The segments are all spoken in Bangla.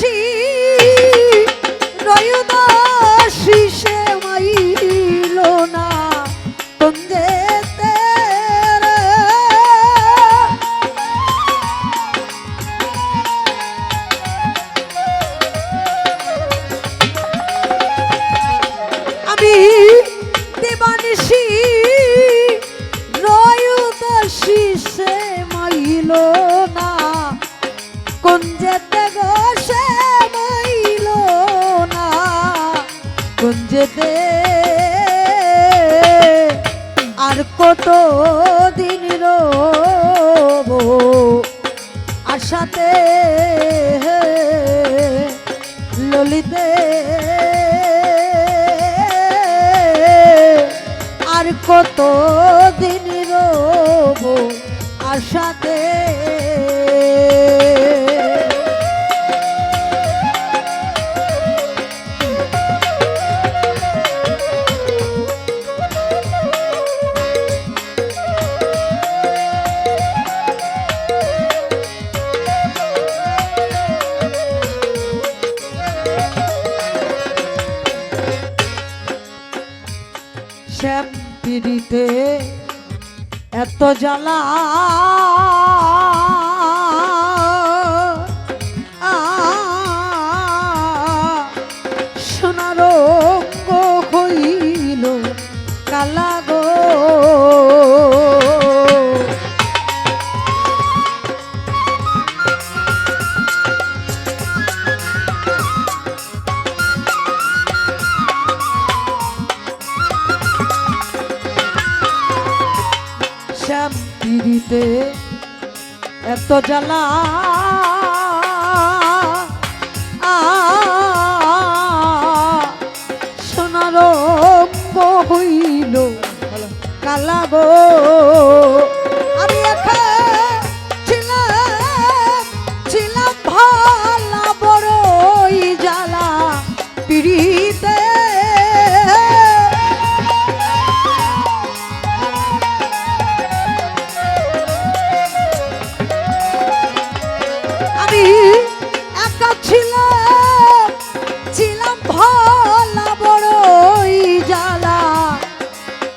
নিশি রয়ুদাসি সে মাইল না রে। আমি দেবানিসি যেতে আর কত দিন রব আশাতে ললিতে আর কত দিন রব আশাতে জ্বালা পিড়িতে এত জ্বালা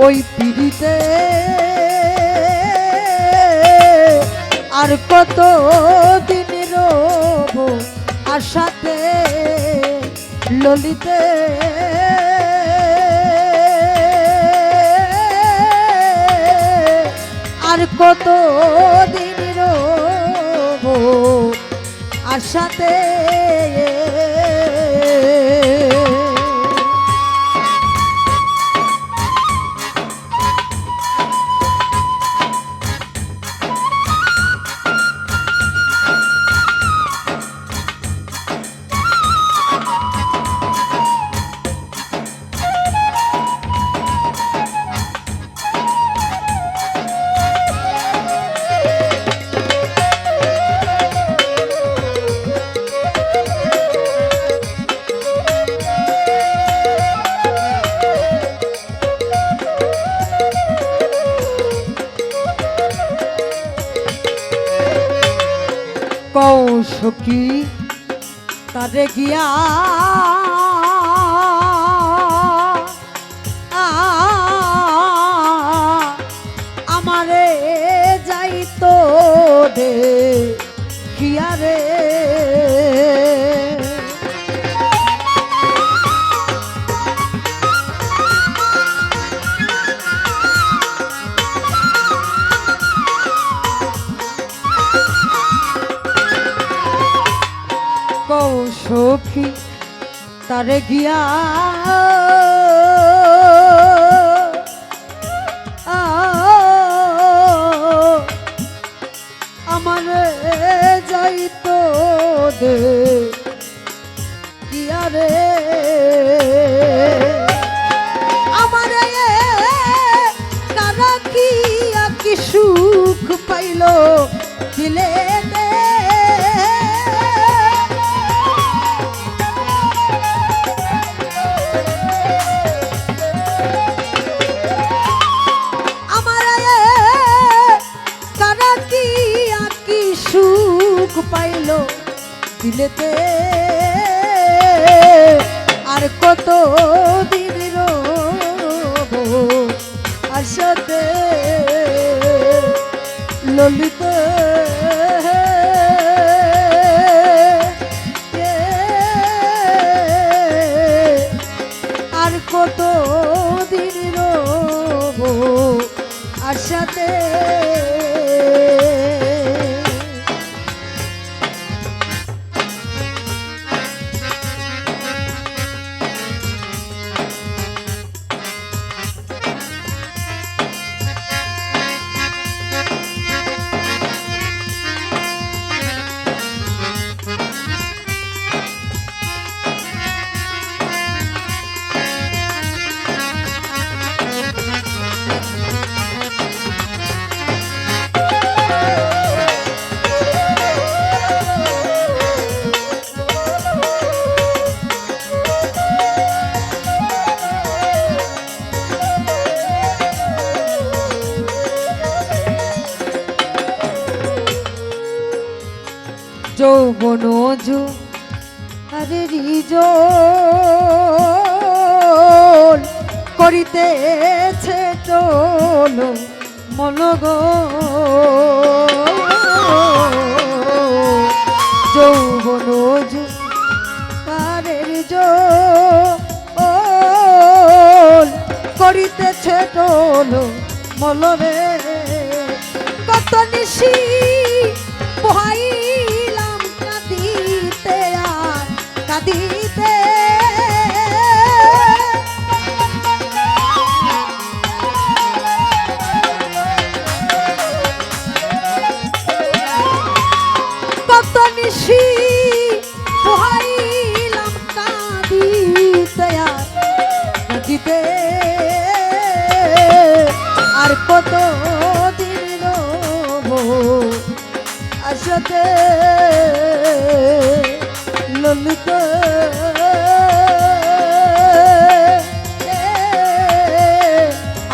ওই পিড়িতে। আর কত দিন রব আশাতে ললিতে। আর কত দিন রব আশাতে কৌশকি তারে গিয়া তারে গিয়া আমার যাইতো দে কিয়া রে। আমার কারা কি সুখ পাইল দিলে পাইল দিলেতে। আর কত দিন আর সাথে ললিত যৌবন যু আরে রিজল করিতেছে টোল মনগ যৌবন যু পারের জল করিতেছে টোল মলরে কত নিশি আর কত দিন আসতে ললিত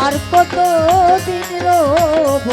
আর কত দিন রব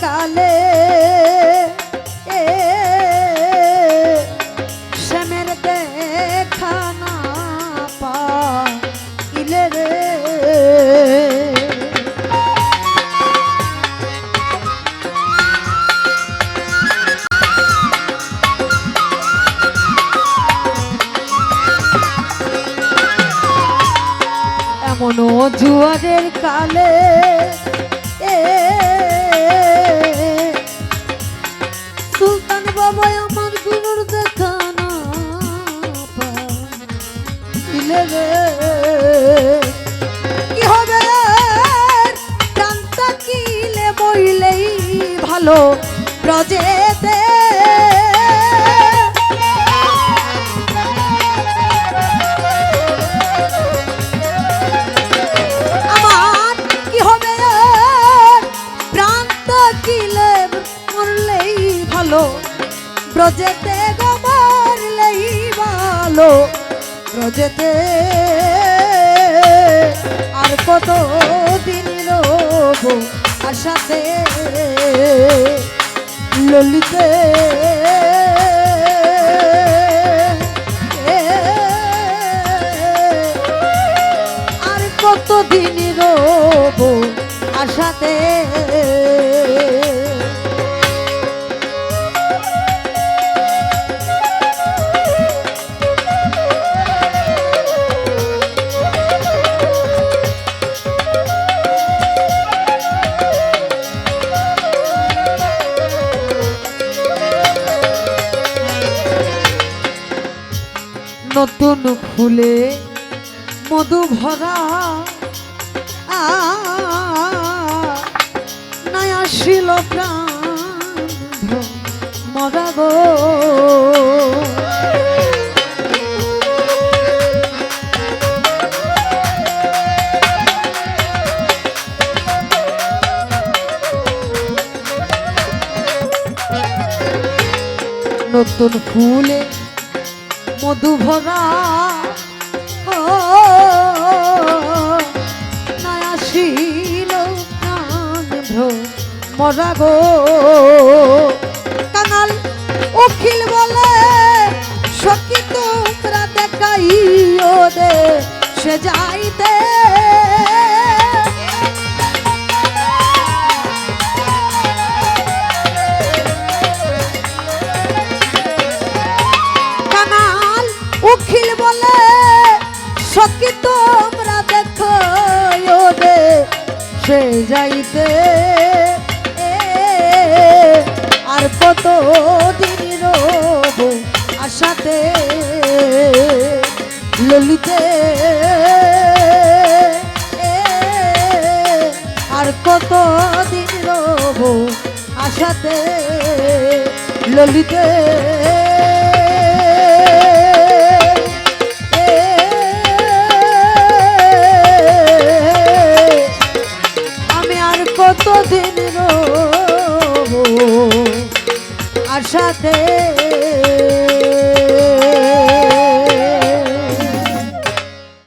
কালে। শ্যামের দেখা না রে। এমন জুয়ারের কালে। এ বাবা আমারগুলোর দেখা না পাইলে রে, কি হবে? প্রান্তা কিলে বইলেই ভালো ব্রজেতে ভালো ব্রজেতে গো মরলেই ভালো ব্রজেতে আর কত দিন রব আশাতে? ললিতে আর কত দিন রব আশাতে? নতুন ফুলে মধু ভরা। নাই আসিল গো। নতুন ফুলে মধু ভরা প্রাণ মরা গো। কানাল উখিল বলে সখী তোমরা দে সে যাইতে তোমরা দেখো দে সে যাইতে আর কত দিন রব আশাতে ললিতে আর কত দিন রব আশাতে ললিতে